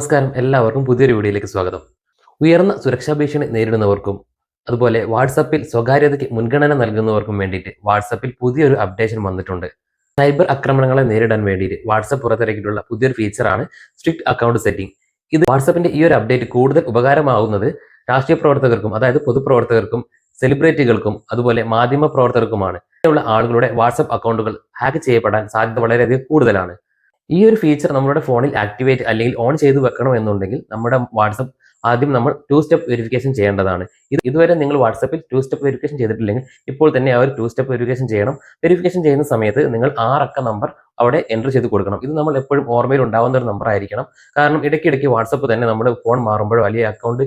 നമസ്കാരം. എല്ലാവർക്കും പുതിയൊരു വീഡിയോയിലേക്ക് സ്വാഗതം. ഉയർന്ന സുരക്ഷാ ഭീഷണി നേരിടുന്നവർക്കും അതുപോലെ വാട്സപ്പിൽ സ്വകാര്യതയ്ക്ക് മുൻഗണന നൽകുന്നവർക്കും വേണ്ടിയിട്ട് വാട്സപ്പിൽ പുതിയൊരു അപ്ഡേഷൻ വന്നിട്ടുണ്ട്. സൈബർ ആക്രമണങ്ങളെ നേരിടാൻ വേണ്ടിയിട്ട് വാട്സപ്പ് പുറത്തിറക്കിയിട്ടുള്ള പുതിയൊരു ഫീച്ചറാണ് സ്ട്രിക്ട് അക്കൗണ്ട് സെറ്റിംഗ് ഇത് വാട്സപ്പിന്റെ ഈ ഒരു അപ്ഡേറ്റ് കൂടുതൽ ഉപകാരമാവുന്നത് രാഷ്ട്രീയ പ്രവർത്തകർക്കും അതായത് പൊതുപ്രവർത്തകർക്കും സെലിബ്രിറ്റികൾക്കും അതുപോലെ മാധ്യമ പ്രവർത്തകർക്കുമാണ്. ഇങ്ങനെയുള്ള ആളുകളുടെ വാട്സപ്പ് അക്കൗണ്ടുകൾ ഹാക്ക് ചെയ്യപ്പെടാൻ സാധ്യത വളരെയധികം കൂടുതലാണ്. ഈ ഒരു ഫീച്ചർ നമ്മുടെ ഫോണിൽ ആക്ടിവേറ്റ് അല്ലെങ്കിൽ ഓൺ ചെയ്ത് വെക്കണം എന്നുണ്ടെങ്കിൽ നമ്മുടെ വാട്സപ്പ് ആദ്യം നമ്മൾ ടു സ്റ്റെപ്പ് വെരിഫിക്കേഷൻ ചെയ്യേണ്ടതാണ്. ഇത് ഇതുവരെ നിങ്ങൾ വാട്സപ്പിൽ ടു സ്റ്റെപ്പ് വെരിഫിക്കേഷൻ ചെയ്തിട്ടില്ലെങ്കിൽ ഇപ്പോൾ തന്നെ ആ ഒരു ടു സ്റ്റെപ്പ് വെരിഫിക്കേഷൻ ചെയ്യണം. വെരിഫിക്കേഷൻ ചെയ്യുന്ന സമയത്ത് നിങ്ങൾ ആറക്ക നമ്പർ അവിടെ എന്റർ ചെയ്ത് കൊടുക്കണം. ഇത് നമ്മൾ എപ്പോഴും ഓർമ്മയിൽ ഉണ്ടാവുന്ന ഒരു നമ്പർ ആയിരിക്കണം. കാരണം ഇടയ്ക്കിടയ്ക്ക് വാട്സപ്പ് തന്നെ നമ്മുടെ ഫോൺ മാറുമ്പോഴോ അല്ലെങ്കിൽ അക്കൗണ്ട്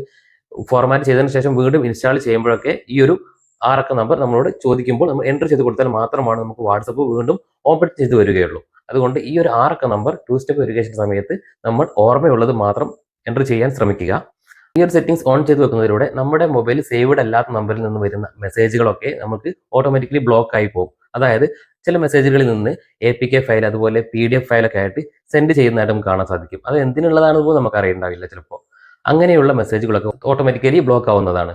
ഫോർമാറ്റ് ചെയ്തതിന് ശേഷം വീണ്ടും ഇൻസ്റ്റാൾ ചെയ്യുമ്പോഴൊക്കെ ഈ ഒരു ആറക്ക നമ്പർ നമ്മളോട് ചോദിക്കുമ്പോൾ നമ്മൾ എന്റർ ചെയ്ത് കൊടുത്താൽ മാത്രമാണ് നമുക്ക് വാട്സപ്പ് വീണ്ടും ഓപ്പൺ ചെയ്ത് വരികയുള്ളൂ. അതുകൊണ്ട് ഈ ഒരു ആറക്ക നമ്പർ ടു സ്റ്റെപ്പ് വെരിഫിക്കേഷൻ സമയത്ത് നമ്മൾ ഓർമ്മയുള്ളത് മാത്രം എന്റർ ചെയ്യാൻ ശ്രമിക്കുക. ഈ ഒരു സെറ്റിംഗ്സ് ഓൺ ചെയ്ത് വെക്കുന്നതിലൂടെ നമ്മുടെ മൊബൈൽ സേവ്ഡ് അല്ലാത്ത നമ്പറിൽ നിന്ന് വരുന്ന മെസ്സേജുകളൊക്കെ നമുക്ക് ഓട്ടോമാറ്റിക്കലി ബ്ലോക്ക് ആയി പോകും. അതായത് ചില മെസ്സേജുകളിൽ നിന്ന് എ പി കെ ഫയൽ അതുപോലെ പി ഡി എഫ് ഫയലൊക്കെ ആയിട്ട് സെൻഡ് ചെയ്യുന്നതായിട്ട് നമുക്ക് കാണാൻ സാധിക്കും. അത് എന്തിനുള്ളതാണെന്ന് പോലും നമുക്ക് അറിയണ്ടാവില്ല ചിലപ്പോൾ അങ്ങനെയുള്ള മെസ്സേജുകളൊക്കെ ഓട്ടോമാറ്റിക്കലി ബ്ലോക്ക് ആവുന്നതാണ്.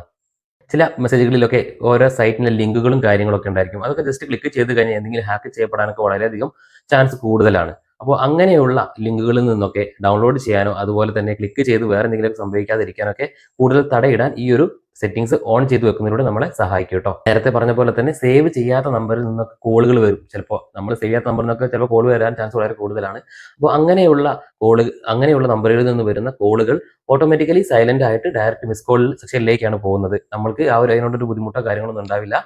ചില മെസ്സേജുകളിലൊക്കെ ഓരോ സൈറ്റിന്റെ ലിങ്കുകളും കാര്യങ്ങളൊക്കെ ഉണ്ടായിരിക്കും. അതൊക്കെ ജസ്റ്റ് ക്ലിക്ക് ചെയ്ത് കഴിഞ്ഞാൽ എന്തെങ്കിലും ഹാക്ക് ചെയ്യപ്പെടാനൊക്കെ വളരെയധികം ചാൻസ് കൂടുതലാണ്. അപ്പോൾ അങ്ങനെയുള്ള ലിങ്കുകളിൽ നിന്നൊക്കെ ഡൗൺലോഡ് ചെയ്യാനോ അതുപോലെ തന്നെ ക്ലിക്ക് ചെയ്ത് വേറെ എന്തെങ്കിലും സംഭവിക്കാതിരിക്കാനൊക്കെ കൂടുതൽ തടയിടാൻ ഈ ഒരു സെറ്റിംഗ്സ് ഓൺ ചെയ്ത് വെക്കുന്നതിലൂടെ നമ്മളെ സഹായിക്കും കേട്ടോ. നേരത്തെ പറഞ്ഞ പോലെ തന്നെ സേവ് ചെയ്യാത്ത നമ്പറിൽ നിന്നൊക്കെ കോളുകൾ വരും. ചിലപ്പോൾ നമ്മൾ സേവ് ചെയ്യാത്ത നമ്പറിൽ നിന്നൊക്കെ ചിലപ്പോൾ കോൾ വരാൻ ചാൻസ് വളരെ കൂടുതലാണ്. അപ്പോൾ അങ്ങനെയുള്ള കോൾ അങ്ങനെയുള്ള നമ്പറുകളിൽ നിന്ന് വരുന്ന കോളുകൾ ഓട്ടോമാറ്റിക്കലി സൈലന്റ് ആയിട്ട് ഡയറക്റ്റ് മിസ് കോൾ സെക്ഷനിലേക്കാണ് പോകുന്നത്. നമ്മൾക്ക് ആ ഒരു അതിനോടൊരു ബുദ്ധിമുട്ടോ കാര്യങ്ങളൊന്നും ഉണ്ടാവില്ല.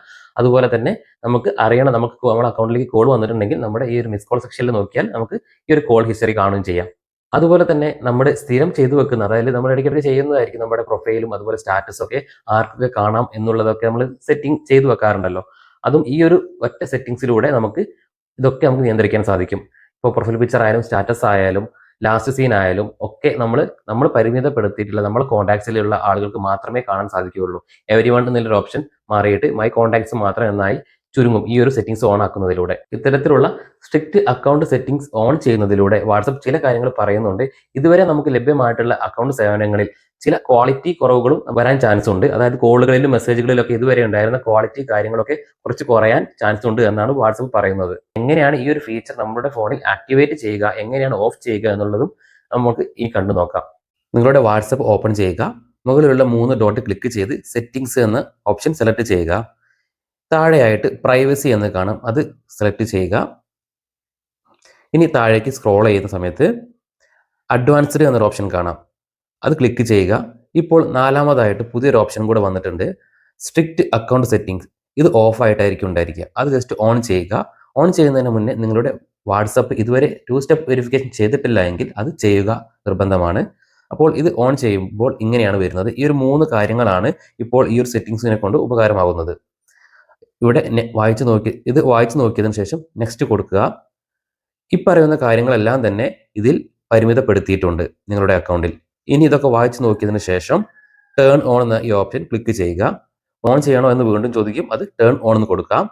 അതുപോലെ തന്നെ നമുക്ക് അറിയണം നമുക്ക് നമ്മുടെ അക്കൗണ്ടിലേക്ക് കോൾ വന്നിട്ടുണ്ടെങ്കിൽ നമ്മുടെ ഈ ഒരു മിസ് കോൾ സെക്ഷനിൽ നോക്കിയാൽ നമുക്ക് ഈ ഒരു കോൾ ഹിസ്റ്ററി കാണുകയും ചെയ്യാം. അതുപോലെ തന്നെ നമ്മൾ സ്ഥിരം ചെയ്തു വെക്കുന്ന അതായത് നമ്മൾ ഇടയ്ക്കിടയ്ക്ക് ചെയ്യുന്നതായിരിക്കും നമ്മുടെ പ്രൊഫൈലും അതുപോലെ സ്റ്റാറ്റസും ഒക്കെ ആർക്കൊക്കെ കാണാം എന്നുള്ളതൊക്കെ നമ്മൾ സെറ്റിംഗ് ചെയ്തു വെക്കാറുണ്ടല്ലോ. അതും ഈ ഒരു ഒറ്റ സെറ്റിംഗ്സിലൂടെ നമുക്ക് ഇതൊക്കെ നമുക്ക് നിയന്ത്രിക്കാൻ സാധിക്കും. ഇപ്പോൾ പ്രൊഫൈൽ പിക്ചർ ആയാലും സ്റ്റാറ്റസ് ആയാലും ലാസ്റ്റ് സീൻ ആയാലും ഒക്കെ നമ്മൾ നമ്മൾ പരിമിതപ്പെടുത്തിയിട്ടുള്ള നമ്മൾ കോൺടാക്ട്സിലുള്ള ആളുകൾക്ക് മാത്രമേ കാണാൻ സാധിക്കുകയുള്ളൂ. എവരി വൺ എന്നുള്ളൊരു ഓപ്ഷൻ മാറിയിട്ട് മൈ കോൺടാക്ട്സ് മാത്രം എന്നായി ചുരുങ്ങും ഈ ഒരു സെറ്റിംഗ്സ് ഓൺ ആക്കുന്നതിലൂടെ. ഇത്തരത്തിലുള്ള സ്ട്രിക്റ്റ് അക്കൗണ്ട് സെറ്റിംഗ്സ് ഓൺ ചെയ്യുന്നതിലൂടെ വാട്സപ്പ് ചില കാര്യങ്ങൾ പറയുന്നുണ്ട്. ഇതുവരെ നമുക്ക് ലഭ്യമായിട്ടുള്ള അക്കൗണ്ട് സേവനങ്ങളിൽ ചില ക്വാളിറ്റി കുറവുകളും വരാൻ ചാൻസ് ഉണ്ട്. അതായത് കോളുകളിലും മെസ്സേജുകളിലൊക്കെ ഇതുവരെ ഉണ്ടായിരുന്ന ക്വാളിറ്റി കാര്യങ്ങളൊക്കെ കുറച്ച് കുറയാൻ ചാൻസ് ഉണ്ട് എന്നാണ് വാട്സപ്പ് പറയുന്നത്. എങ്ങനെയാണ് ഈ ഒരു ഫീച്ചർ നമ്മുടെ ഫോണിൽ ആക്ടിവേറ്റ് ചെയ്യുക എങ്ങനെയാണ് ഓഫ് ചെയ്യുക എന്നുള്ളതും നമുക്ക് ഈ കണ്ടു നോക്കാം. നിങ്ങളുടെ വാട്സപ്പ് ഓപ്പൺ ചെയ്യുക. മുകളിലുള്ള മൂന്ന് ഡോട്ട് ക്ലിക്ക് ചെയ്ത് സെറ്റിംഗ്സ് എന്ന ഓപ്ഷൻ സെലക്ട് ചെയ്യുക. താഴെയായിട്ട് പ്രൈവസി എന്ന് കാണും. അത് സെലക്ട് ചെയ്യുക. ഇനി താഴേക്ക് സ്ക്രോൾ ചെയ്യുന്ന സമയത്ത് അഡ്വാൻസ്ഡ് എന്നൊരു ഓപ്ഷൻ കാണാം. അത് ക്ലിക്ക് ചെയ്യുക. ഇപ്പോൾ നാലാമതായിട്ട് പുതിയൊരു ഓപ്ഷൻ കൂടെ വന്നിട്ടുണ്ട്. സ്ട്രിക്റ്റ് അക്കൗണ്ട് സെറ്റിംഗ്സ് ഇത് ഓഫ് ആയിട്ടായിരിക്കും ഉണ്ടായിരിക്കുക. അത് ജസ്റ്റ് ഓൺ ചെയ്യുക. ഓൺ ചെയ്യുന്നതിന് മുന്നേ നിങ്ങളുടെ വാട്സപ്പ് ഇതുവരെ ടു സ്റ്റെപ്പ് വെരിഫിക്കേഷൻ ചെയ്തിട്ടില്ല എങ്കിൽ അത് ചെയ്യുക നിർബന്ധമാണ്. അപ്പോൾ ഇത് ഓൺ ചെയ്യുമ്പോൾ ഇങ്ങനെയാണ് വരുന്നത്. ഈ ഒരു മൂന്ന് കാര്യങ്ങളാണ് ഇപ്പോൾ ഈ ഒരു സെറ്റിംഗ്സിനെ കൊണ്ട് ഉപകാരമാകുന്നത്. ഇവിടെ വായിച്ചു നോക്കി ഇത് വായിച്ചു നോക്കിയതിന് ശേഷം നെക്സ്റ്റ് കൊടുക്കുക. ഇപ്പറയുന്ന കാര്യങ്ങളെല്ലാം തന്നെ ഇതിൽ പരിമിതപ്പെടുത്തിയിട്ടുണ്ട് നിങ്ങളുടെ അക്കൗണ്ടിൽ ഇനി ഇതൊക്കെ വായിച്ചു നോക്കിയതിന് ശേഷം ടേൺ ഓൺ എന്ന ഈ ഓപ്ഷൻ ക്ലിക്ക് ചെയ്യുക. ഓൺ ചെയ്യണോ എന്ന് വീണ്ടും ചോദിക്കും അത് ടേൺ ഓൺ എന്ന് കൊടുക്കാം.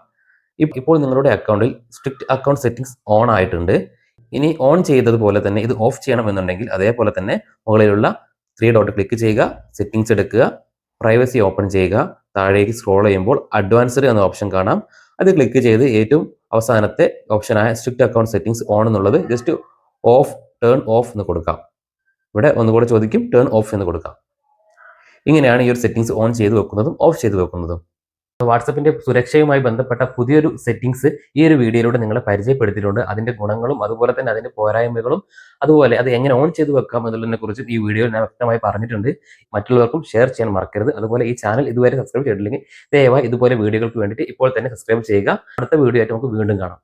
ഇപ്- ഇപ്പോൾ നിങ്ങളുടെ അക്കൗണ്ടിൽ സ്ട്രിക്റ്റ് അക്കൗണ്ട് സെറ്റിംഗ്സ് ഓൺ ആയിട്ടുണ്ട്. ഇനി ഓൺ ചെയ്തതുപോലെ തന്നെ ഇത് ഓഫ് ചെയ്യണം എന്നുണ്ടെങ്കിൽ അതേപോലെ തന്നെ മുകളിലുള്ള ത്രീ ഡോട്ട് ക്ലിക്ക് ചെയ്യുക സെറ്റിംഗ്സ് എടുക്കുക പ്രൈവസി ഓപ്പൺ ചെയ്യുക താഴേക്ക് സ്ക്രോൾ ചെയ്യുമ്പോൾ അഡ്വാൻസ്ഡ് എന്ന ഓപ്ഷൻ കാണാം. അത് ക്ലിക്ക് ചെയ്ത് ഏറ്റവും അവസാനത്തെ ഓപ്ഷനായ സ്ട്രിക്റ്റ് അക്കൗണ്ട് സെറ്റിംഗ്സ് ഓൺ എന്നുള്ളത് ജസ്റ്റ് ഓഫ് ടേൺ ഓഫ് എന്ന് കൊടുക്കാം. ഇവിടെ ഒന്നുകൂടെ ചോദിക്കും ടേൺ ഓഫ് എന്ന് കൊടുക്കാം. ഇങ്ങനെയാണ് ഈ ഒരു സെറ്റിംഗ്സ് ഓൺ ചെയ്ത് വെക്കുന്നതും ഓഫ് ചെയ്ത് വെക്കുന്നതും. വാട്സപ്പിന്റെ സുരക്ഷയുമായി ബന്ധപ്പെട്ട പുതിയൊരു സെറ്റിംഗ്സ് ഈ ഒരു വീഡിയോയിലൂടെ നിങ്ങളെ പരിചയപ്പെടുത്തിയിട്ടുണ്ട്. അതിന്റെ ഗുണങ്ങളും അതുപോലെ തന്നെ അതിന്റെ പോരായ്മകളും അതുപോലെ അത് എങ്ങനെ ഓൺ ചെയ്ത് വെക്കാം എന്നുള്ളതിനെ കുറിച്ചും ഈ വീഡിയോയിൽ ഞാൻ വ്യക്തമായി പറഞ്ഞിട്ടുണ്ട്. മറ്റുള്ളവർക്കും ഷെയർ ചെയ്യാൻ മറക്കരുത്. അതുപോലെ ഈ ചാനൽ ഇതുവരെ സബ്സ്ക്രൈബ് ചെയ്തിട്ടില്ലെങ്കിൽ ദയവായി ഇതുപോലെ വീഡിയോകൾക്ക് വേണ്ടിയിട്ട് ഇപ്പോൾ തന്നെ സബ്സ്ക്രൈബ് ചെയ്യുക. അടുത്ത വീഡിയോ ആയിട്ട് നമുക്ക് വീണ്ടും കാണാം.